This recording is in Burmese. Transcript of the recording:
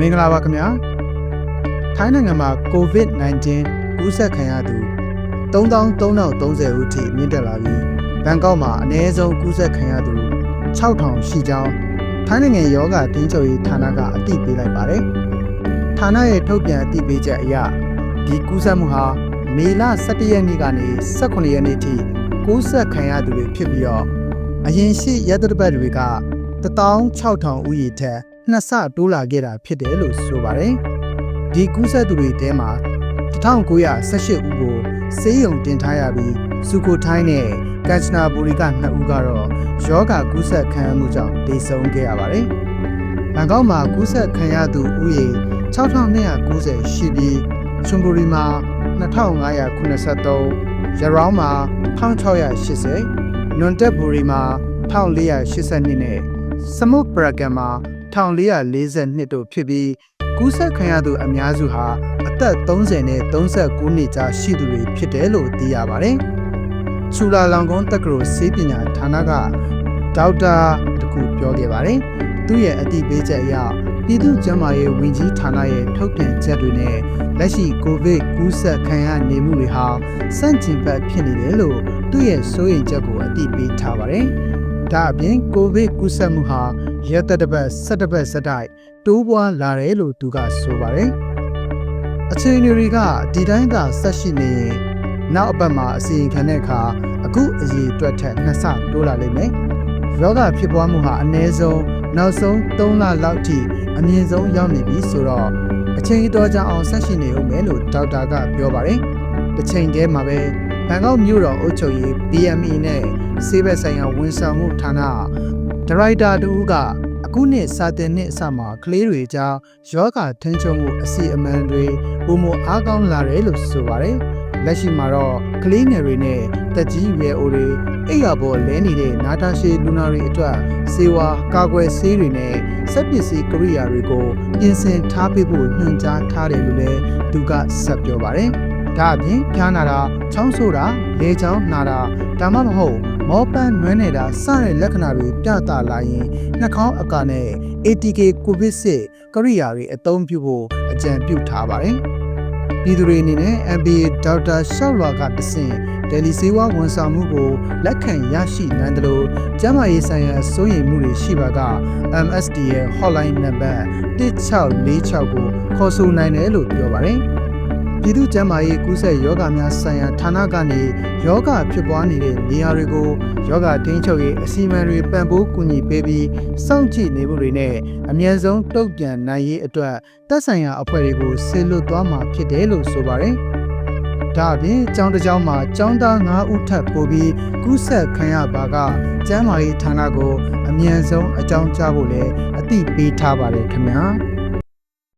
မင်္ဂလာပါခင်ဗျာထိုင်းနိုင်ငံမှာ COVID-19 ကူးစက်ခံရသူ3330ဦးထိမြင့်တက်လာပြီးဘန်ကောက်မှာအနည်းဆုံးကူးစက်ခံရသူ6000ရှိကြောင်းထိုင်းနိုင်ငံယောဂတင်းချုပ်ရေးဌာနကအသိပေးလိုက်ပါတယ်ဌာနရဲ့ထုတ်ပြန်အသိပေးချက်အရဒီကူးစက်မှုဟာမေလ17ရက်နေ့ကနေ18ရက်နေ့ထိကူးစက်ခံရသူတွေဖြစ်ပြီးတော့အရင်ရှိရက်သတ္တပတ်တွေက16000ဦးရေထက် နှစ်ဆတိုးလာခဲ့တာဖြစ်တယ်လို့ဆိုပါတယ်။ဒီကူးစက်သူတွေထဲမှာ1918ဦးကိုဆေးရုံတင်ထားရပြီးစုကိုထိုင်းနဲ့ကန်ချနာဘူရီက2ဦးကတော့ယောဂကူးစက်ခံရမှုကြောင့်ဒေဆုံးခဲ့ရပါတယ်။ဘန်ကောက်မှာကူးစက်ခံရသူဦးရေ6290ရှိပြီးချွန်ဘူရီမှာ2583ရရောင်းမှာ1680နွန်တက်ဘူရီမှာ1482နဲ့စမုတ်ပရကန်မှာ 1442တို့ဖြစ်ပြီးကူးစက်ခံရသူအများစုဟာအသက်30နဲ့39နှစ်ကြားရှိသူတွေဖြစ်တယ်လို့သိရပါတယ်။ချူလာလောင်ကုန်းတက္ကသိုလ်ဆေးပညာဌာနကဒေါက်တာတကူပြောခဲ့ပါတယ်။သူ့ရဲ့အသိပေးချက်အရပြည်သူ့ကျန်းမာရေးဝန်ကြီးဌာနရဲ့ထုတ်ပြန်ချက်တွေနဲ့လက်ရှိကိုဗစ်ကူးစက်ခံရနေမှုတွေဟာစန့်ကျင်ဘက်ဖြစ်နေတယ်လို့သူ့ရဲ့စိုးရိမ်ချက်ကိုအသိပေးထားပါတယ်။ဒါအပြင်ကိုဗစ်ကူးစက်မှုဟာ ရက်သက်တစ်ပတ်ဆက်တစ်ပတ်ဆက်တိုက်တိုးပွားလာတယ်လို့သူကဆိုပါတယ်။အခြေအနေတွေကဒီတိုင်းသာဆက်ရှိနေရင်နောက်အပတ်မှာအစီရင်ခံတဲ့အခါအခုအရေးအတွက်ထက်နှစ်ဆတိုးလာလိမ့်မယ်။ယောဂဖြစ်ပွားမှုဟာအနည်းဆုံးနောက်ဆုံး3လလောက်ထိအမြင့်ဆုံးရောက်နေပြီဆိုတော့အချိန်အတော်ကြာအောင်ဆက်ရှိနေဦးမယ်လို့ဒေါက်တာကပြောပါတယ်။တစ်ချိန်တည်းမှာပဲဘန်ကောက်မြို့တော်အုပ်ချုပ်ရေး BME နဲ့ဆေးဘက်ဆိုင်ရာဝန်ဆောင်မှုဌာန ဒါရိုက်တာတူကအခုနှစ်စာတင်နှစ်အစမှာကလေးတွေကြားယောဂထင်းချုံမှုအစီအမံတွေပုံမအားကောင်းလာတယ်လို့ဆိုပါတယ်။လက်ရှိမှာတော့ကလေးငယ်တွေနဲ့တက်ကြီးရွယ်အိုတွေအိယာပေါ်လဲနေတဲ့နာတာရှည်လူနာတွေအတွက်စေဝါကာကွယ်ဆေးတွေနဲ့စက်ပစ္စည်းကိရိယာတွေကိုပြင်ဆင်ထားပေးဖို့ညွှန်ကြားထားတယ်လို့လည်းသူကဆက်ပြောပါတယ်။ဒါအပြင်ဖျားနာတာချောင်းဆိုးတာလေချောင်းနာတာဒါမှမဟုတ် မောပန်းနွမ်းနေတာစတဲ့လက္ခဏာတွေပြသလာရင်နှာခေါင်းအကာနဲ့ ATK ကိုဗစ်စစ်ကိရိယာတွေအသုံးပြုဖို့အကြံပြုထားပါတယ်။ပြည်သူတွေအနေနဲ့ MBA ဒေါက်တာရှောက်လွာကတဆင့်တယ်လီစေဝါဝန်ဆောင်မှုကိုလက်ခံရရှိနိုင်တယ်လို့ကျန်းမာရေးဆိုင်ရာစိုးရိမ်မှုတွေရှိပါက MSD ရဲ့ hotline number 1646ကိုခေါ်ဆိုနိုင်တယ်လို့ပြောပါတယ်။ ပြည်သူ့ကျန်းမာရေးကူးစက်ယောဂများဆိုင်ရာဌာနကနေယောဂဖြစ်ပွားနေတဲ့နေရာတွေကိုယောဂထိန်းချုပ်ရေးအစီအမံတွေပံ့ပိုးကူညီပေးပြီးစောင့်ကြည့်နေမှုတွေနဲ့အမြဲဆုံးတုံ့ပြန်နိုင်ရေးအတွက်သက်ဆိုင်ရာအဖွဲ့တွေကိုဆေလွတ်သွားမှာဖြစ်တယ်လို့ဆိုပါတယ်။ဒါအပြင်ကျောင်းတစ်ကျောင်းမှာကျောင်းသား9ဦးထပ်ပို့ပြီးကူးစက်ခံရပါကကျန်းမာရေးဌာနကို အမြန်ဆုံးအကြောင်းကြားဖို့လည်းအသိပေးထားပါတယ်ခင်ဗျာ။